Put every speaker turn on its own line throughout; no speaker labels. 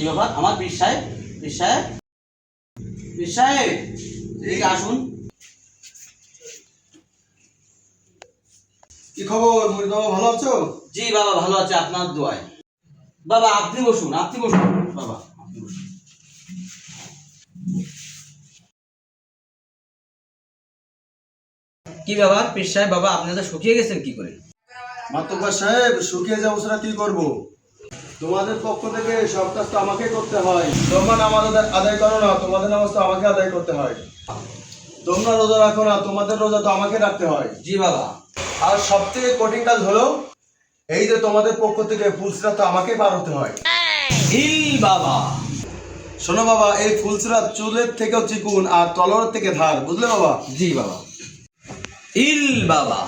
কি ব্যাপার? আমার পীর সাহেব পীর সাহেব পীর সাহেব এদিকে আসুন।
কি খবর বাবা ভালো আছো?
জি বাবা ভালো আছে আপনার দোয়ায়। বাবা আপনি বসুন আপনি বসুন। বাবা আপনি বসুন। কি ব্যাপার পীর সাহেব? বাবা আপনি তো শুকিয়ে গেছেন কি করে?
মাতব্বর সাহেব শুকিয়ে যাব সেটা কি করব? তোমাদের পক্ষ থেকে সব কাজ তো আমাকে করতে হয়। তোমরা নামাজ আদায়- আদায় করো না তোমাদের নামাজ তো আমাকে আদায় করতে হয়। তোমরা রোজা রাখো না তোমাদের রোজা তো আমাকে রাখতে হয়।
জি বাবা।
আর সব থেকে কঠিন কাজ হলো এই যে তোমাদের পক্ষ থেকে ফুলসিরা তো আমাকে পার হতে হয়।
হিল বাবা।
শোনো বাবা এই ফুলসিরা চুলের থেকেও চিকুন আর তলোয়ার থেকে ধার বুঝলে বাবা?
জি বাবা। হিল বাবা।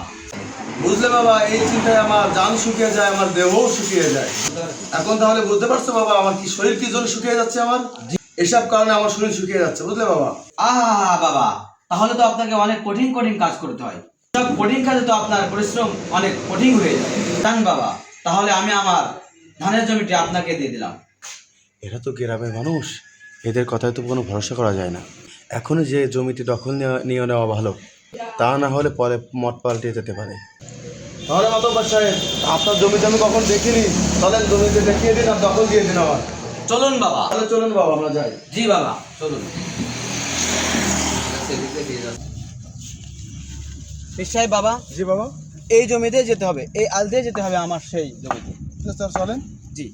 বুঝলে বাবা এই চিন্তায় আমার জান শুকিয়ে যায় আমার দেহও শুকিয়ে যায়। এখন তাহলে বুঝতে পারছ বাবা আমার কি শরীর কি জন্য শুকিয়ে যাচ্ছে আমার? এসব কারণে আমার শরীর শুকিয়ে যাচ্ছে বুঝলে বাবা?
আহা বাবা তাহলে তো আপনাকে অনেক কঠিন কঠিন কাজ করতে হয়। সব কঠিন কাজে তো আপনার পরিশ্রম অনেক কঠিন হয়ে যায়। জান বাবা তাহলে আমি আমার ধানের জমিটি আপনাকে দিয়ে দিলাম।
এরা তো গ্রামের মানুষ এদের কথায় তো কোনো ভরসা করা যায় না। এখনই যে জমিটি দখল নেওয়া- নিয়ে নেওয়া ভালো তা না হলে পরে মত পাল্টে যেতে পারে। তাহলে মাতব্বর সাহেব আপনার জমিতে আমি কখন দেখিনি তাহলে জমিতে দেখিয়ে দিন আর দখল দিয়ে দিন আমার
চলুন বাবা।
তাহলে চলুন বাবা আমরা যাই।
জি বাবা চলুন। সাহেব বাবা।
জি বাবা।
এই জমিতে যেতে হবে এই আল দিয়ে যেতে হবে আমার সেই জমিতে।
স্যার চলেন।
জি।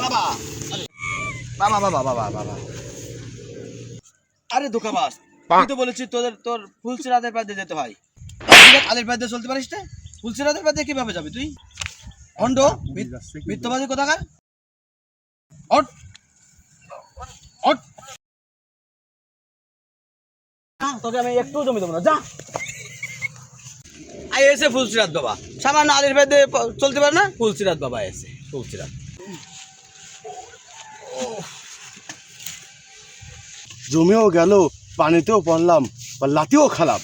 বাবা। বাবা বাবা বাবা বাবা। আরে ধোকাবাস তুই তো বলেছিস তোদের তোর ফুলসিরাতের পায়ে দিয়ে যেতে হয়। তুই আলের পায়ে চলতে পারিস না ফুলসিরাতের পায়ে দিয়ে কীভাবে যাবি তুই? অন্ড মিথ্যাবাদী কোথাকার? অট। অট। তোকে আমি একটু জমি দেবো না যা। আই এসে ফুলসিরাত বাবা। সামান্য আলির ভেদে চলতে পারে না? ফুলসিরাত বাবা এসে ফুলসিরাত।
জমিও গেল পানিতেও পড়লাম বা লাতিও খালাম।